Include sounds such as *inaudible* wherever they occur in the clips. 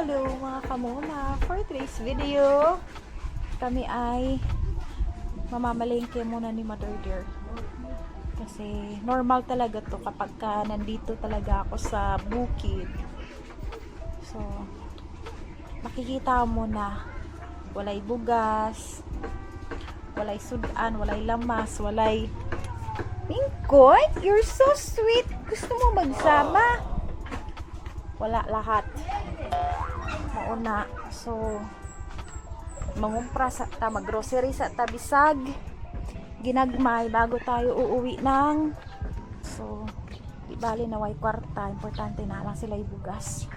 Hello mga kamona. For today's video, kami ay mamamalengke muna ni Mother Dear. Kasi normal talaga to kapag ka nandito talaga ako sa bukid. So, makikita mo na walay bugas, walay sudan, walay lamas, walay Mingkoy, you're so sweet. Gusto mo magsama? Wala lahat. Mauna. So, mangumpra sa ta, grocery sa tabisag. Ginagmay bago tayo uuwi ng So, di bali na way kwarta. Importante na lang sila ibugas.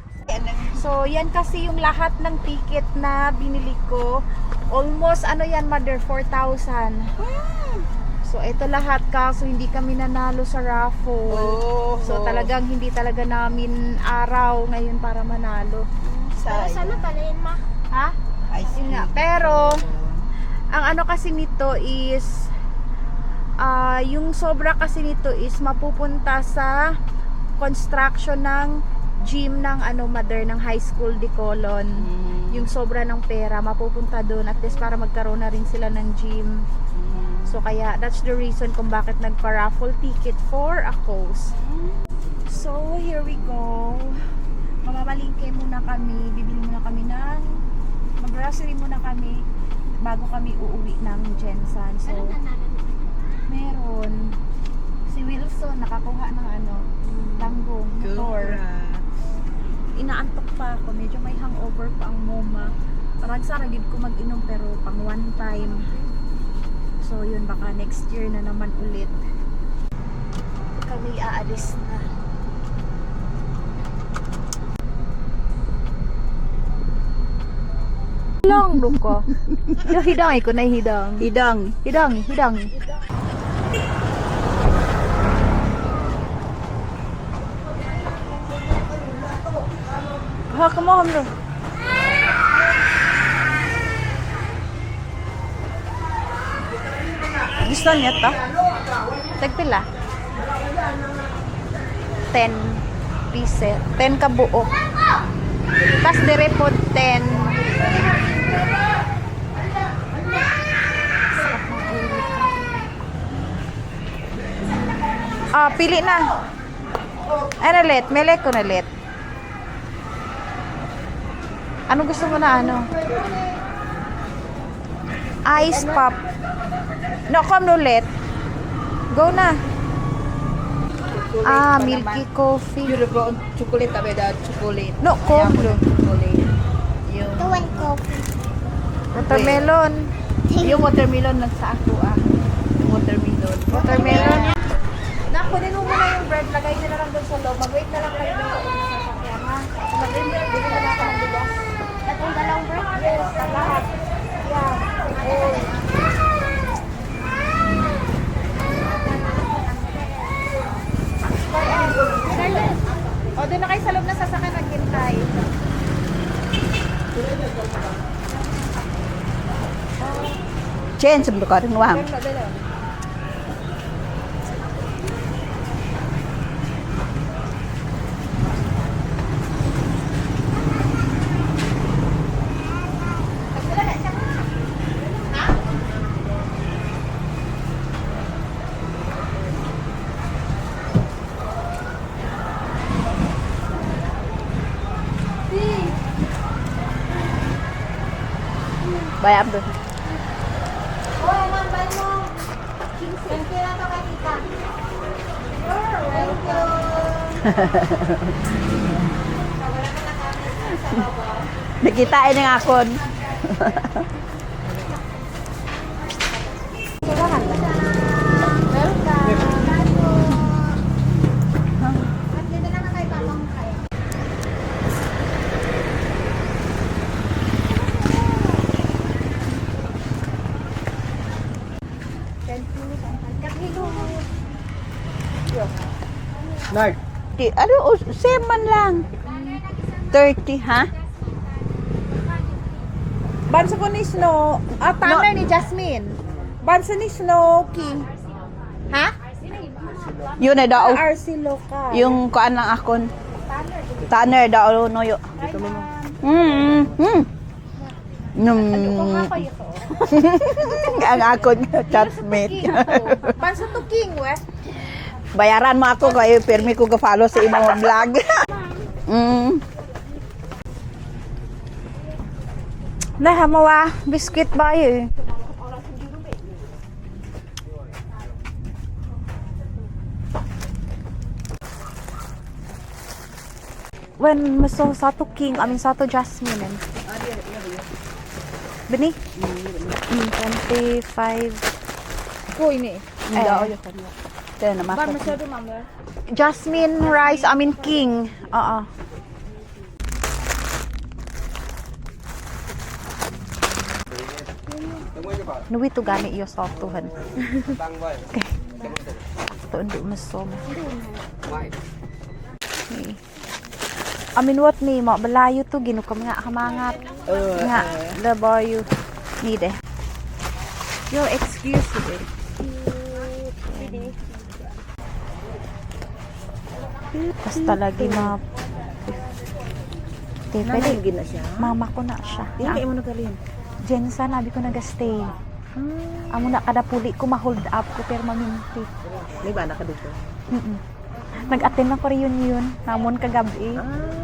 So, yan kasi yung lahat ng ticket na binili ko. Almost, ano yan, mother, 4,000. So, ito lahat kaso hindi kami nanalo sa raffle. Oh, So, talagang hindi talaga namin araw ngayon para manalo. Sa, Sana pala yun, ma. Ha? Ay, nga. Pero, ang ano kasi nito is, ah yung sobra kasi nito is mapupunta sa construction ng gym ng ano mother ng high school di Colon. Yung sobra ng pera mapupunta doon at least para magkaroon na rin sila ng gym. So kaya that's the reason kung bakit nagpa-raffle ticket for a cause. So here we go. Mamamalingke muna kami, bibili muna kami ng mag-grocery muna kami bago kami uuwi ng Jensan. So Ano meron si Wilson nakakuha ng ano, tanggong motor. Inaantok pa ako, medyo may hangover pa ang moma. Parang sa gid ko mag-inom pero pang one time. So yun baka next year na naman ulit. Kami aalis na. Lang dong ko. Yung hidang ko na hidang. Hidang. Hidang, hidang. Ha, kamo hamro. Gusto niya to? Tagpila? 10 pieces. 10 ka buo. Tapos dire po 10 Ah, pili na. Ano let? Mele ko na let. Ano gusto mo na ano? Ice pop. No, come no let. Go na. Ah, milky coffee. Ro- chocolate tabi da chocolate. No, come. Chocolate. Yung Ito one coffee. Watermelon. yung watermelon lang sa ako ah. Yung watermelon. Watermelon. Naku, din mo muna yung bread. Lagay na lang doon sa loob. Mag-wait na lang kayo doon sa sasakyan, ha? Mag-wait na na ako ng bigas. Atong dalawang bread. Yes, sa lahat. Yeah. Oh. O, doon na kayo sa loob ng sasakyan naghintay. Chen, sabi ko rin wang. Dalo, dalo. Bayam doon. Oh, ma'am, ba't mo? Thank you to kay tita. Thank you. Nakitain ng akon. At dito na kay papang kaya. Nard. Di, ano, oh, same man lang. 30, ha? Bansa ko ni Snow. Ah, tanner ni Jasmine. Bansa ni Snow King. Ha? Yun na daw. RC Local. Yung kuan lang akon. Tanner daw no yo. Mm. Mm. Ako ito. *laughs* ang ako nga chatmate. Pansa to king, we. Bayaran mo ako kay permi ko ga-follow sa imong vlog. *laughs* mm. Nah, hamawa. Biscuit ba eh. When maso sato king, I mean sato jasmine. eh. Bini? Mm, 25. Ko ini. Eh, Kaya naman. Bar masyado mama. Jasmine rice, I mean king. Oo. Nuwi to gani iyo sa tuhan. Okay. To ndo masom. Okay. I mean what ni mo balayo to ginu ka mga hamangat. Nga labayo ni de. Your excuse eh. Basta lagi ma... Te, pwede. gina siya. Mama ko na siya. Hindi Na, mo nagalin. Jensa, nabi ko nag-stay. Amo na kada puli ko ma-hold up ko pero maminti. May bana ka dito. Mm-mm. Nag-attend ng reunion namon kagabi. Ah.